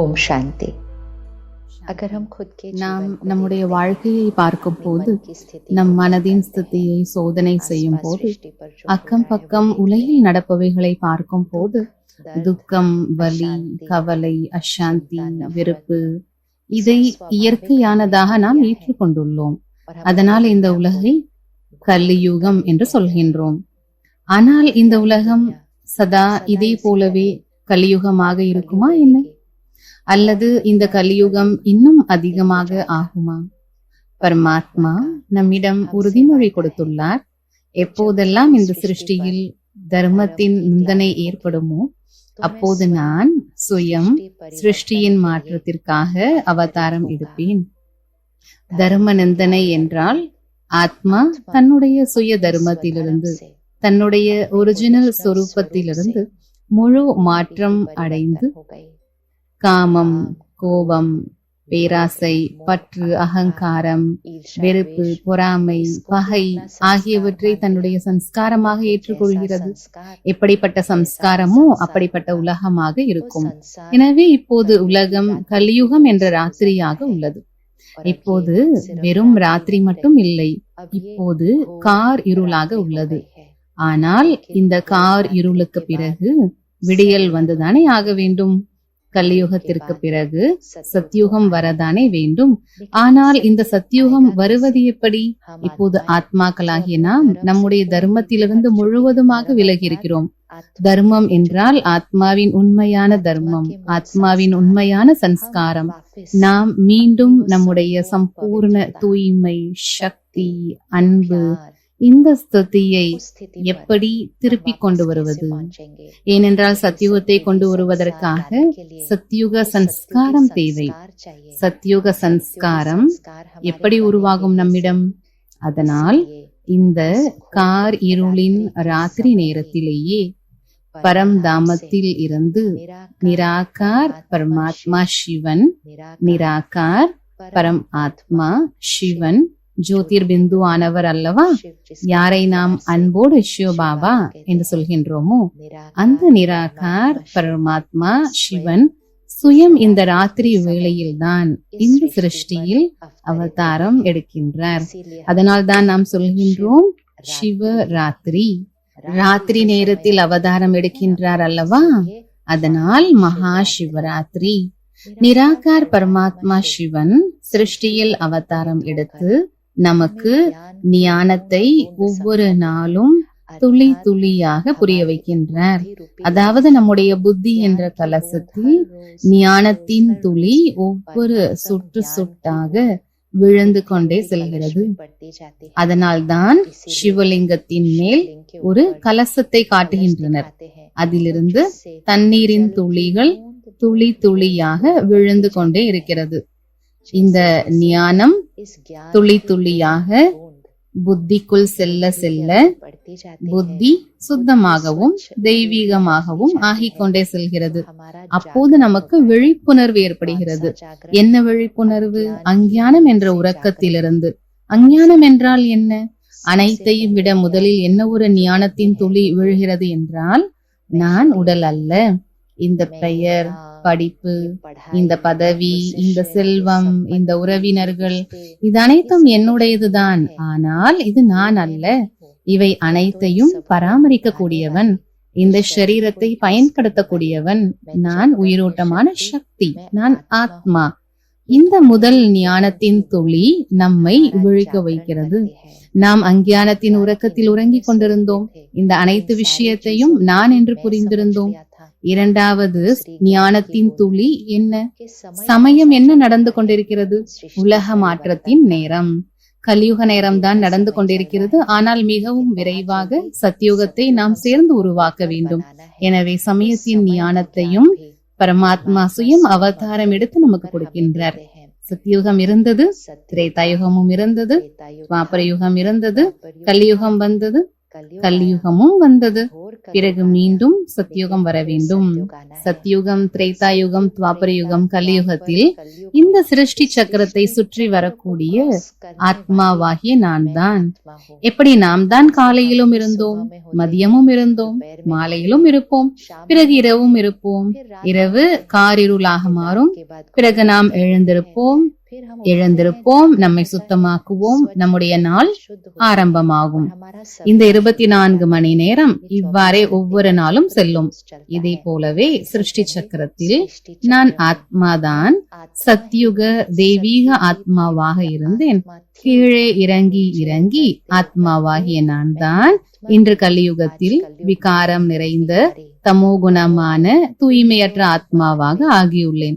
ஓம் சாந்தி. நாம் நம்முடைய வாழ்க்கையை பார்க்கும் போது நம் மனதின் ஸ்திதியை சோதனை செய்யும் போது அக்கம் பக்கம் உலகில் நடப்பவைகளை பார்க்கும் போது துக்கம் வலி கவலை அசாந்தி வெறுப்பு இதை இயற்கையானதாக நாம் ஏற்றுக்கொண்டுள்ளோம். அதனால் இந்த உலகை கலியுகம் என்று சொல்கின்றோம். ஆனால் இந்த உலகம் சதா இதே போலவே கலியுகமாக இருக்குமா என்ன? அல்லது இந்த கலியுகம் இன்னும் அதிகமாக ஆகுமா? பரமாத்மா நம்மிடம் உறுதிமொழி கொடுத்துள்ளார். எப்போதெல்லாம் இந்த சிருஷ்டியில் தர்மத்தின் நிந்தனை ஏற்படுமோ அப்போது நான் சுயம் சிருஷ்டியின் மாற்றத்திற்காக அவதாரம் எடுப்பேன். தர்ம நிந்தனை என்றால் ஆத்மா தன்னுடைய சுய தர்மத்திலிருந்து தன்னுடைய ஒரிஜினல் சொரூபத்திலிருந்து முழு மாற்றம் அடைந்து காமம் கோபம் பேராசை பற்று அகங்காரம் வெறுப்பு பொறாமை பகை ஆகியவற்றை தன்னுடைய சம்ஸ்காரமாக ஏற்றுக்கொள்கிறது. எப்படிப்பட்ட சம்ஸ்காரமோ அப்படிப்பட்ட உலகமாக இருக்கும். எனவே இப்போது உலகம் கலியுகம் என்ற ராத்திரியாக உள்ளது. இப்போது வெறும் ராத்திரி மட்டும் இல்லை. இப்போது கார் இருளாக உள்ளது. ஆனால் இந்த கார் இருளுக்கு பிறகு விடியல் வந்துதானே ஆக வேண்டும். கலியுகத்திற்கு பிறகு சத்தியுகம் வரதானே வேண்டும். ஆனால் இந்த சத்தியுகம் வருவது எப்படி? இப்போது ஆத்மாக்களாகிய நாம் நம்முடைய தர்மத்திலிருந்து முழுவதுமாக விலகி இருக்கிறோம் தர்மம் என்றால் ஆத்மாவின் உண்மையான தர்மம் ஆத்மாவின் உண்மையான சம்ஸ்காரம். நாம் மீண்டும் நம்முடைய சம்பூர்ண தூய்மை சக்தி அன்பு இந்த ஸ்துதியை எப்படி திருப்பி கொண்டு வருவது ஏனென்றால் சத்தியுகத்தை கொண்டு வருவதற்காக சத்தியுக சன்ஸ்காரம் தேவை. சத்தியுக சன்ஸ்காரம் எப்படி உருவாகும் நம்மிடம்? அதனால் இந்த கார் இருளின் ராத்திரி நேரத்திலேயே பரம் தாமத்தில் இருந்து நிராகார் பரமாத்மா சிவன். நிராகார் பரம் ஆத்மா சிவன். ஜோதிர் பிந்து ஆனவர் அல்லவா யாரை நாம் அன்போடு ஷியோ பாபா என்று சொல்கின்றோமோ அந்த நிராகார் பரமாத்மா சிவன் சுயம் இந்த ராத்திரி வேளையில் தான் இந்த சிருஷ்டியில் அவதாரம் எடுக்கின்றார் அதனால் தான் நாம் சொல்கின்றோம் சிவ ராத்திரி ராத்திரி நேரத்தில் அவதாரம் எடுக்கின்றார் அல்லவா அதனால் மகா சிவராத்திரி நிராகார் பரமாத்மா சிவன் சிருஷ்டியில் அவதாரம் எடுத்து நமக்கு ஞானத்தை ஒவ்வொரு நாளும் துளி துளியாக புரிய வைக்கின்றார். அதாவது நம்முடைய புத்தி என்ற கலசத்தில் ஞானத்தின் துளி ஒவ்வொரு சுற்று சுட்டாக விழுந்து கொண்டே செல்கிறது. அதனால்தான் சிவலிங்கத்தின் மேல் ஒரு கலசத்தை காட்டுகின்றனர். அதிலிருந்து தண்ணீரின் துளிகள் துளி துளியாக விழுந்து கொண்டே இருக்கிறது. இந்த ஞானம் துளி துளியாக புத்திக்குள் செல்ல செல்ல புத்தி சுத்தமாகவும் தெய்வீகமாகவும் ஆகிக் கொண்டே செல்கிறது. அப்போது நமக்கு விழிப்புணர்வு ஏற்படுகிறது. என்ன விழிப்புணர்வு? அஞ்ஞானம் என்ற உறக்கத்திலிருந்து. அஞ்ஞானம் என்றால் என்ன? அனைத்தையும் விட முதலில் என்ன ஒரு ஞானத்தின் துளி விழுகிறது என்றால் நான் உடல் அல்ல. இந்த பெயர். படிப்பு இந்த பதவி இந்த செல்வம் இந்த உறவினர்கள் இது அனைத்தும் என்னுடையதுதான். ஆனால் இது நான் அல்ல. இவை அனைத்தையும் பராமரிக்க கூடியவன் இந்த சரீரத்தை பயன்படுத்தக்கூடியவன். நான் உயிரோட்டமான சக்தி. நான் ஆத்மா. இந்த முதல் ஞானத்தின் துளி நம்மை விழிக்க வைக்கிறது. நாம் அஞ்ஞானத்தின் உறக்கத்தில் உறங்கிக் கொண்டிருந்தோம். இந்த அனைத்து விஷயத்தையும் நான் என்று புரிந்திருந்தோம். இரண்டாவது ஞானத்தின் துளி என்ன? சமயம் என்ன நடந்து கொண்டிருக்கிறது? உலக மாற்றத்தின் நேரம். கலியுக நேரம் தான் நடந்து கொண்டிருக்கிறது. ஆனால் மிகவும் விரைவாக சத்தியுகத்தை நாம் சேர்ந்து உருவாக்க வேண்டும். எனவே சமயத்தின் ஞானத்தையும் பரமாத்மா சுயம் அவதாரம் எடுத்து நமக்கு கொடுக்கின்றார். சத்தியுகம் இருந்தது திரேதாயுகமும் இருந்தது துவாபர யுகம் இருந்தது கலியுகம் வந்தது கலியுகமும் வந்தது. பிறகு மீண்டும் சத்தியுகம் வர வேண்டும். சத்தியுகம் திரேதாயுகம் துவாபர யுகம் கலியுகத்தில் இந்த சிருஷ்டி சக்கரத்தை சுற்றி வரக்கூடிய ஆத்மாவாகிய நான் தான் எப்படி நாம் தான் காலையிலும் இருந்தோம் மதியமும் இருந்தோம் மாலையிலும் இருப்போம் பிறகு இரவும் இருப்போம். இரவு காரிருளாக மாறும் பிறகு நாம் எழுந்திருப்போம் எழுந்திருப்போம் நம்மை சுத்தமாக்குவோம் நம்முடைய நாள் ஆரம்பமாகும். இந்த இருபத்தி நான்கு மணி நேரம் இவ்வாறே ஒவ்வொரு நாளும் செல்லும். இதே போலவே சிருஷ்டி சக்கரத்தில் நான் ஆத்மாதான் சத்யுக தெய்வீக ஆத்மாவாக இருந்தேன். கீழே இறங்கி இறங்கி ஆத்மாவாகிய நான் தான் இன்று கலியுகத்தில் விகாரம் நிறைந்த தமோ குணமான தூய்மையற்ற ஆத்மாவாக ஆகியுள்ளேன்.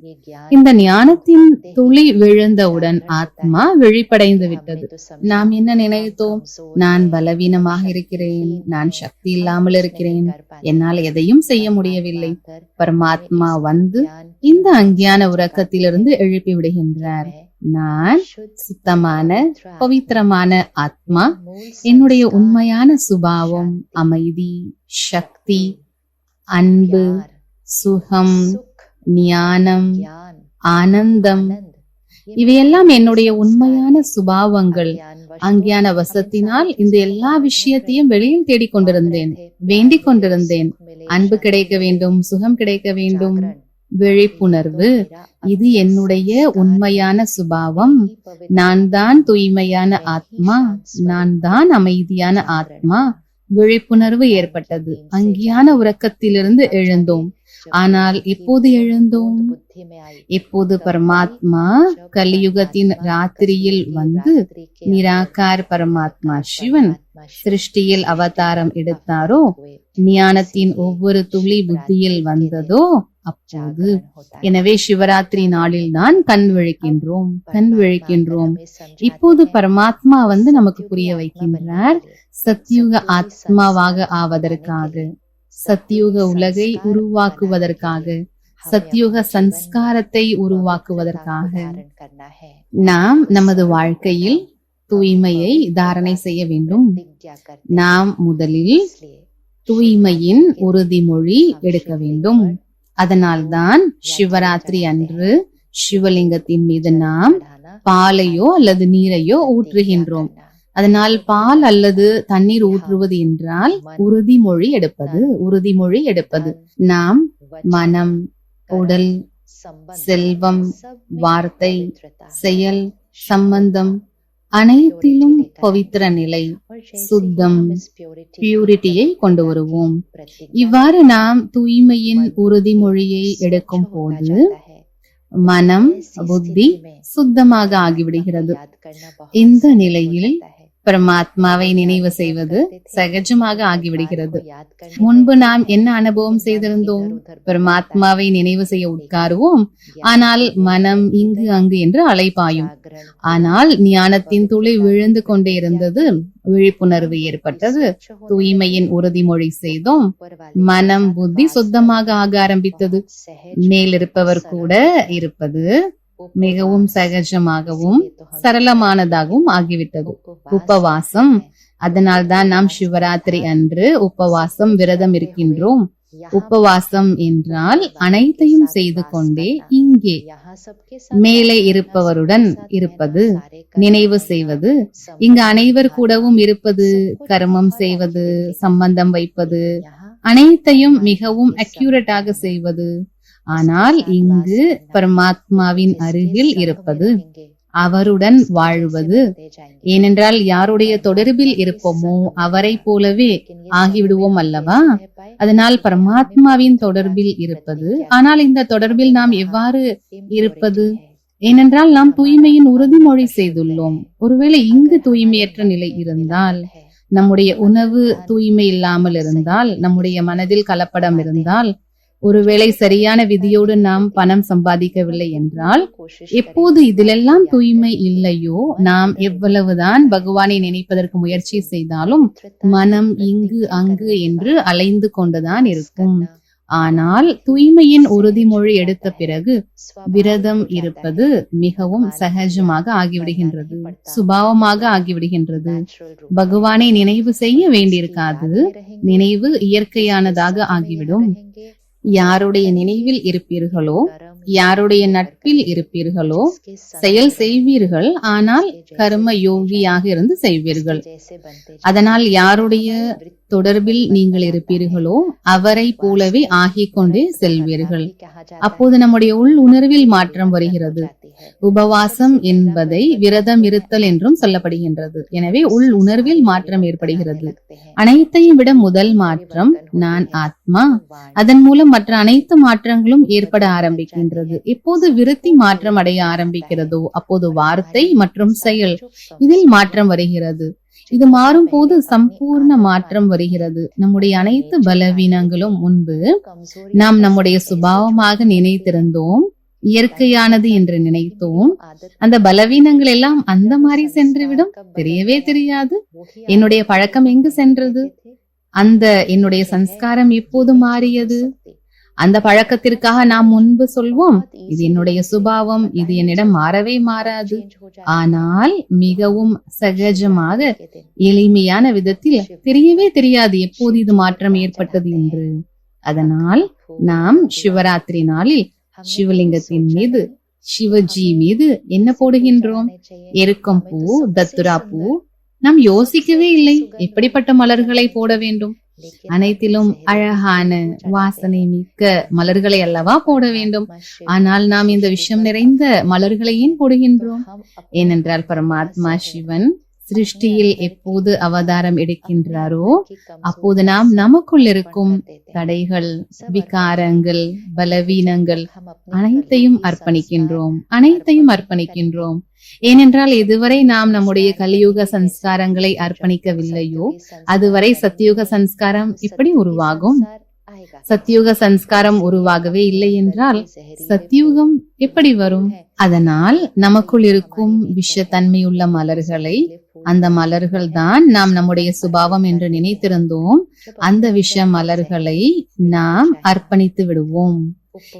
இந்த ஞானத்தின் துளி விழுந்தவுடன் ஆத்மா விழிப்படைந்து விட்டது. நாம் என்ன நினைத்தோம்? நான் பலவீனமாக இருக்கிறேன். நான் சக்தி இல்லாமல் இருக்கிறேன். என்னால் எதையும் செய்ய முடியவில்லை. பரமாத்மா வந்து இந்த அஞ்ஞான உறக்கத்திலிருந்து எழுப்பி விடுகின்றார். நான் சுத்தமான பவித்திரமான ஆத்மா என்னுடைய உண்மையான சுபாவம் அமைதி சக்தி அன்பு சுகம் ஞானம் ஆனந்தம். இவையெல்லாம் என்னுடைய உண்மையான சுபாவங்கள். அஞ்ஞான வசத்தினால் இந்த எல்லா விஷயத்தையும் வெளியில் தேடிக் கொண்டிருந்தேன் வேண்டிக் கொண்டிருந்தேன். அன்பு கிடைக்க வேண்டும் சுகம் கிடைக்க வேண்டும். விழிப்புணர்வு. இது என்னுடைய உண்மையான சுபாவம். நான் தான் தூய்மையான ஆத்மா. நான் தான் அமைதியான ஆத்மா. விழிப்புணர்வு ஏற்பட்டது. அங்கியான உறக்கத்திலிருந்து எழுந்தோம். ஆனால் எப்போது எழுந்தோம்? இப்போது பரமாத்மா கலியுகத்தின் ராத்திரியில் வந்து நிராகார் பரமாத்மா சிவன் சிருஷ்டியில் அவதாரம் எடுத்தாரோ? ஞானத்தின் ஒவ்வொரு துளி புத்தியில் வந்ததோ? அப்போது எனவே சிவராத்திரி நாளில் தான் கண் விழிக்கின்றோம் கண் விழிக்கின்றோம். இப்போது பரமாத்மா வந்து நமக்கு புரிய வைக்கின்றார். சத்யுக ஆத்மாவாக ஆவதற்காக. சத்யுக உலகை உருவாக்குவதற்காக. சத்யுக சன்ஸ்காரத்தை உருவாக்குவதற்காக. நாம் நமது வாழ்க்கையில் தூய்மையை தாரணை செய்ய வேண்டும். நாம் முதலில் தூய்மையின் உறுதிமொழி எடுக்க வேண்டும். அதனால்தான் சிவராத்திரி அன்று சிவலிங்கத்தின் மீது நாம் பாலையோ அல்லது நீரையோ ஊற்றுகின்றோம். அதனால் பால் அல்லது தண்ணீர் ஊற்றுவது என்றால் உறுதிமொழி எடுப்பது உறுதிமொழி எடுப்பது. நாம் மனம் உடல் செல்வம் வார்த்தை செயல் சம்பந்தம் அனைத்திலும் பவித்திர நிலை சுத்தம் பியூரிட்டியை கொண்டு வருவோம். இவ்வாறு நாம் தூய்மையின் உறுதிமொழியை எடுக்கும் போது மனம் புத்தி சுத்தமாக ஆகிவிடுகிறது. இந்த நிலையில் பரமாத்மாவை நினைவு செய்வது சகஜமாக ஆகிவிடுகிறது. முன்பு நாம் என்ன அனுபவம் செய்திருந்தோம்? பரமாத்மாவை நினைவு செய்ய உட்காருவோம். ஆனால் மனம் இங்கு அங்கு என்று அலைப்பாயும் ஆனால் ஞானத்தின் துளி விழுந்து கொண்டே இருந்தது. விழிப்புணர்வு ஏற்பட்டது. தூய்மையின் உறுதிமொழி செய்தோம். மனம் புத்தி சுத்தமாக ஆக ஆரம்பித்தது. மேலிருப்பவர் கூட இருப்பது மிகவும் சகஜமாகவும் சரளமானதாகவும் ஆகிவிட்டது. உபவாசம். அதனால்தான் நாம் சிவராத்திரி அன்று உபவாசம் விரதம் இருக்கின்றோம். உபவாசம் என்றால் அனைத்தையும் செய்து கொண்டே இங்கே மேலே இருப்பவருடன் இருப்பது நினைவு செய்வது இங்கு அனைவர் கூடவும் இருப்பது கர்மம் செய்வது சம்பந்தம் வைப்பது அனைத்தையும் மிகவும் அக்யூரேட்டாக செய்வது ஆனால் இங்கு பரமாத்மாவின் அருகில் இருப்பது அவருடன் வாழ்வது. ஏனென்றால் யாருடைய தொடர்பில் இருப்போமோ அவரை போலவே ஆகிவிடுவோம் அல்லவா? அதனால் பரமாத்மாவின் தொடர்பில் இருப்பது. ஆனால் இந்த தொடர்பில் நாம் எவ்வாறு இருப்பது? ஏனென்றால் நாம் தூய்மையின் உறுதிமொழி செய்துள்ளோம். ஒருவேளை இங்கு தூய்மையற்ற நிலை இருந்தால் நம்முடைய உணவு தூய்மை இல்லாமல் இருந்தால் நம்முடைய மனதில் கலப்படம் இருந்தால் ஒருவேளை சரியான விதியோடு நாம் பணம் சம்பாதிக்கவில்லை என்றால் எப்போது இதிலெல்லாம் தூய்மை இல்லையோ நாம் எவ்வளவுதான் பகவானை நினைப்பதற்கு முயற்சி செய்தாலும் மனம் இங்கு அங்கு என்று அலைந்து கொண்டுதான் இருக்கும். ஆனால் தூய்மையின் உறுதிமொழி எடுத்த பிறகு விரதம் இருப்பது மிகவும் சகஜமாக ஆகிவிடுகின்றது சுபாவமாக ஆகிவிடுகின்றது. பகவானை நினைவு செய்ய வேண்டியிருக்காது நினைவு இயற்கையானதாக ஆகிவிடும். யாருடைய நினைவில் இருப்பீர்களோ யாருடைய நட்பில் இருப்பீர்களோ செயல் செய்வீர்கள் ஆனால் கர்ம யோகியாக இருந்து செய்வீர்கள். அதனால் யாருடைய தொடர்பில் நீங்கள் இருப்பீர்களோ அவரை போலவே ஆகிக் கொண்டே செல்வீர்கள். அப்போது நம்முடைய உள் உணர்வில் மாற்றம் வருகிறது. உபவாசம் என்பதை விரதம் இருத்தல் என்றும் சொல்லப்படுகின்றது. எனவே உள் உணர்வில் மாற்றம் ஏற்படுகிறது. அனைத்தையும் விட முதல் மாற்றம் நான் ஆத்மா. அதன் மூலம் மற்ற அனைத்து மாற்றங்களும் ஏற்பட ஆரம்பிக்கின்றது. எப்போது விருத்தி மாற்றம் அடைய ஆரம்பிக்கிறதோ அப்போது வார்த்தை மற்றும் செயல் இதில் மாற்றம் வருகிறது. இது மாறும் போது சம்பூர்ண மாற்றம் வருகிறது. நம்முடைய அனைத்து பலவீனங்களும் முன்பு நாம் நம்முடைய சுபாவமாக நினைத்திருந்தோம் இயற்கையானது என்று நினைத்தோம். அந்த பலவீனங்கள் எல்லாம் அந்த மாதிரி சென்றுவிடும்? தெரியவே தெரியாது. என்னுடைய பழக்கம் எங்கு சென்றது? அந்த என்னுடைய சன்ஸ்காரம் எப்போது மாறியது? அந்த பழக்கத்திற்காக நாம் முன்பு சொல்வோம் இது என்னுடைய சுபாவம் இது என்னிடம் மாறவே மாறாது. ஆனால் மிகவும் சகஜமாக எளிமையான விதத்தில் தெரியவே தெரியாது எப்போது இது மாற்றம் ஏற்பட்டது என்று. அதனால் நாம் சிவராத்திரி நாளில் சிவலிங்கத்தின் மீது சிவஜி மீது என்ன போடுகின்றோம்? எருக்கம் பூ தத்துரா பூ. நாம் யோசிக்கவே இல்லை. எப்படிப்பட்ட மலர்களை போட வேண்டும்? அனைத்திலும் அழகான வாசனை மிக்க மலர்களை அல்லவா போட வேண்டும். ஆனால் நாம் இந்த விஷயம் நிறைந்த மலர்களை ஏன் போடுகின்றோம். ஏனென்றால் பரமாத்மா சிவன் சிருஷ்டியில் எப்போது அவதாரம் எடுக்கின்றாரோ அப்போது நாம் நமக்குள் இருக்கும் தடைகள் விகாரங்கள் பலவீனங்கள் அனைத்தையும் அர்ப்பணிக்கின்றோம் அனைத்தையும் அர்ப்பணிக்கின்றோம். ஏனென்றால் இதுவரை நாம் நம்முடைய கலியுக சன்ஸ்காரங்களை அர்ப்பணிக்கவில்லையோ அதுவரை சத்தியுக சன்ஸ்காரம் எப்படி உருவாகும். சத்தியுக சன்ஸ்காரம் உருவாகவே இல்லை என்றால் சத்தியுகம் எப்படி வரும்? அதனால் நமக்குள் இருக்கும் விஷத்தன்மையுள்ள மலர்களை அந்த மலர்கள் தான் நாம் நம்முடைய சுபாவம் என்று நினைத்திருந்தோம். அந்த விஷ மலர்களை நாம் அர்ப்பணித்து விடுவோம்.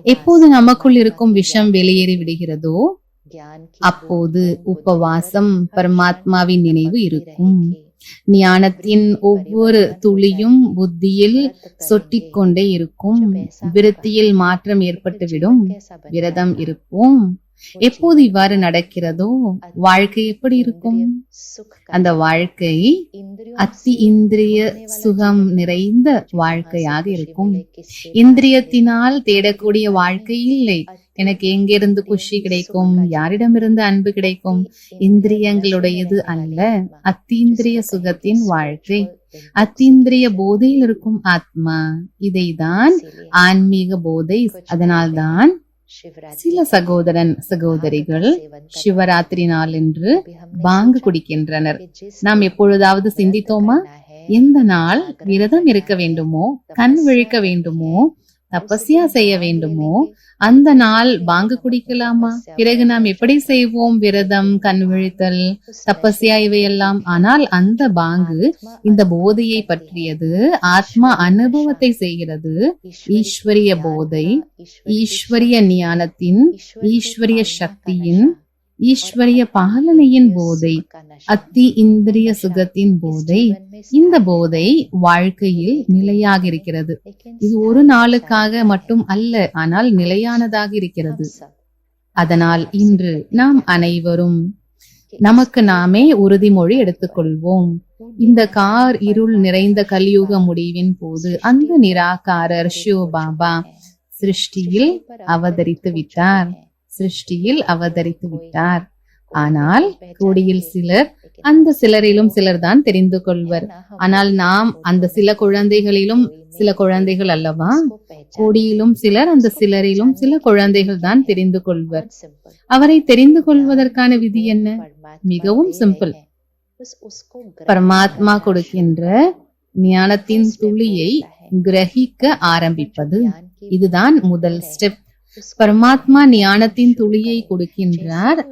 எப்போது நமக்குள் இருக்கும் விஷம் வெளியேறி விடுகிறதோ அப்போது உபவாசம் பரமாத்மாவின் நினைவு இருக்கும். ஞானத்தின் ஒவ்வொரு துளியும் புத்தியில் சொட்டிக் கொண்டே இருக்கும். விருத்தியில் மாற்றம் ஏற்பட்டுவிடும். விரதம் இருப்போம். எப்போது இவ்வாறு நடக்கிறதோ வாழ்க்கை எப்படி இருக்கும்? அந்த வாழ்க்கை அத்தி இந்திரிய சுகம் நிறைந்த வாழ்க்கையாக இருக்கும். இந்திரியத்தினால் தேடக்கூடிய வாழ்க்கை இல்லை. எனக்கு எங்கிருந்து குஷி கிடைக்கும்? யாரிடமிருந்து அன்பு கிடைக்கும்? இந்திரியங்களுடையது அல்ல. அத்தீந்திரிய சுகத்தின் வாழ்க்கை. அத்தீந்திரிய போதையில் இருக்கும் ஆத்மா. இதைதான் ஆன்மீக போதை. அதனால்தான் சில சகோதரன் சகோதரிகள் சிவராத்திரி நாள் என்று பாங்கு குடிக்கின்றனர். நாம் எப்பொழுதாவது சிந்தித்தோமா? எந்த நாள் விரதம் இருக்க வேண்டுமோ கண் விழிக்க வேண்டுமோ தபஸ்யா செய்ய வேண்டுமோ? அந்த நாள் பாங்கு குடிக்கலாமா? பிறகு நாம் எப்படி செய்வோம்? விரதம் கண் விழித்தல் தபஸ்யா இவையெல்லாம். ஆனால் அந்த பாங்கு இந்த போதையை பற்றியது ஆத்மா அனுபவத்தை செய்கிறது. ஈஸ்வரிய போதை ஈஸ்வரிய ஞானத்தின் ஈஸ்வரிய சக்தியின் ஈஸ்வரிய பாலனையின் போதை அத்தி இந்திரிய சுகத்தின் போதை இந்த போதை வாழ்க்கையில் நிலையாக இருக்கிறது இது ஒரு நாளுக்காக மட்டும் அல்ல ஆனால் நிலையானதாக இருக்கிறது. அதனால் இன்று நாம் அனைவரும் நமக்கு நாமே உறுதிமொழி எடுத்துக்கொள்வோம். இந்த கார் இருள் நிறைந்த கலியுக முடிவின் போது அந்த நிராகாரர் ஷிவ பாபா சிருஷ்டியில் அவதரித்து விட்டார். சிருஷ்டியில் அவதரித்து விட்டார். ஆனால் கோடியில் சிலர் அந்த சிலரிலும் சிலர் தான் தெரிந்து கொள்வர். ஆனால் நாம் அந்த சில குழந்தைகளிலும் சில குழந்தைகள் அல்லவா? கோடியிலும் சிலர் அந்த சிலரிலும் சில குழந்தைகள் தான் தெரிந்து கொள்வர். அவரை தெரிந்து கொள்வதற்கான விதி என்ன? மிகவும் சிம்பிள். பரமாத்மா கொடுக்கின்ற ஞானத்தின் துளியை கிரகிக்க ஆரம்பிப்பது. இதுதான் முதல் ஸ்டெப் பரமாத்மா ஞானத்தின் துளியை கொடுக்கின்றார்.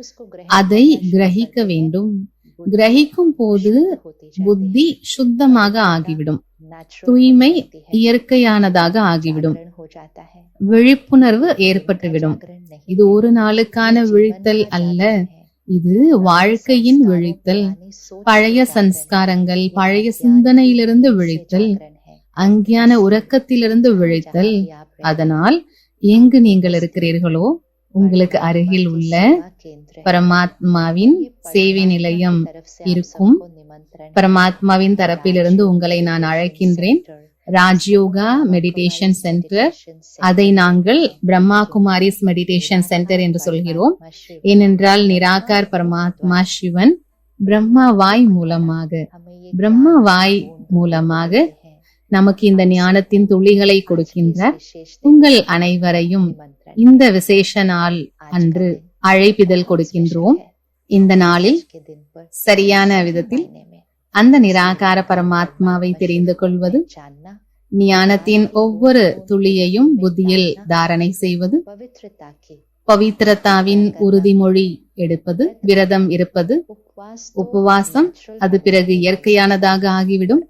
அதை கிரகிக்க வேண்டும். கிரகிக்கும் போது புத்தி சுத்தமாக ஆகிவிடும். தூய்மை இயற்கையானதாக ஆகிவிடும். விழிப்புணர்வு ஏற்பட்டுவிடும். இது ஒரு நாளுக்கான விழித்தல் அல்ல. இது வாழ்க்கையின் விழித்தல். பழைய சன்ஸ்காரங்கள் பழைய சிந்தனையிலிருந்து விழித்தல். அங்கியான உறக்கத்திலிருந்து விழித்தல். அதனால் எங்கு நீங்கள் இருக்கிறீர்களோ உங்களுக்கு அருகில் உள்ள பரமாத்மாவின் சேவை நிலையம் இருக்கும். பரமாத்மாவின் தரப்பிலிருந்து உங்களை நான் அழைக்கின்றேன். Rajyoga meditation centre. அதை நாங்கள் பிரம்மா குமாரிஸ் மெடிடேஷன் சென்டர் என்று சொல்கிறோம். ஏனென்றால் நிராகார் பரமாத்மா சிவன் பிரம்மா வாய் மூலமாக பிரம்மா வாய் மூலமாக நமக்கு இந்த ஞானத்தின் துளிகளை கொடுக்கின்ற உங்கள் அனைவரையும் இந்த விசேஷ நாள் அன்று அழைப்பிதழ் கொடுக்கின்றோம். இந்த நாளில் சரியான விதத்தில் அந்த நிராகார பரமாத்மாவை தெரிந்து கொள்வது ஞானத்தின் ஒவ்வொரு துளியையும் புத்தியில் தாரணை செய்வது பவித்ரதாவின் உறுதிமொழி எடுப்பது விரதம் இருப்பது உபவாசம் அது பிறகு இயற்கையானதாக ஆகிவிடும்.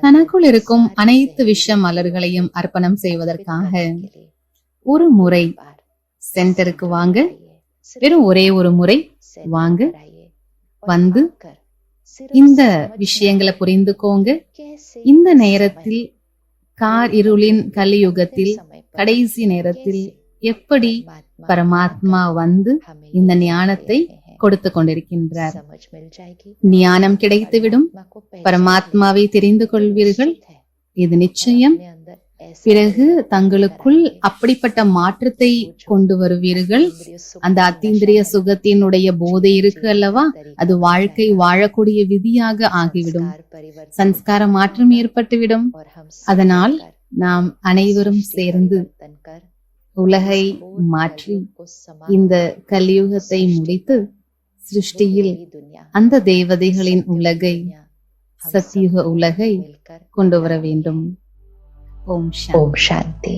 தனக்குள் இருக்கும் அனைத்து விஷ மலர்களையும் அர்ப்பணம் செய்வதற்காக ஒரு முறை சென்டருக்கு வாங்க வெறும் ஒரே ஒரு முறை வாங்க வந்து இந்த விஷயங்களை புரிந்துக்கோங்க. இந்த நேரத்தில் கார் இருளின் கலியுகத்தில் கடைசி நேரத்தில் எப்படி பரமாத்மா வந்து இந்த ஞானத்தை கொடுத்து கொண்டிருக்கின்றார் ஞானம் கிடைத்துவிடும். பரமாத்மாவை தெரிந்து கொள்வீர்கள். இது நிச்சயம். பிறகு தங்களுக்குள் அப்படிப்பட்ட மாற்றத்தை கொண்டு வருவீர்கள். அந்த அத்தீந்திரிய சுகத்தினுடைய போதை இருக்கு அல்லவா? அது வாழ்க்கை வாழக்கூடிய விதியாக ஆகிவிடும். சன்ஸ்கார மாற்றம் ஏற்பட்டுவிடும். அதனால் நாம் அனைவரும் சேர்ந்து உலகை மாற்றி இந்த கலியுகத்தை முடித்து சிருஷ்டியில் அந்த தேவதைகளின் உலகை சத்தியுக உலகை கொண்டு வர வேண்டும். ஓம் ஓம் சாந்தி.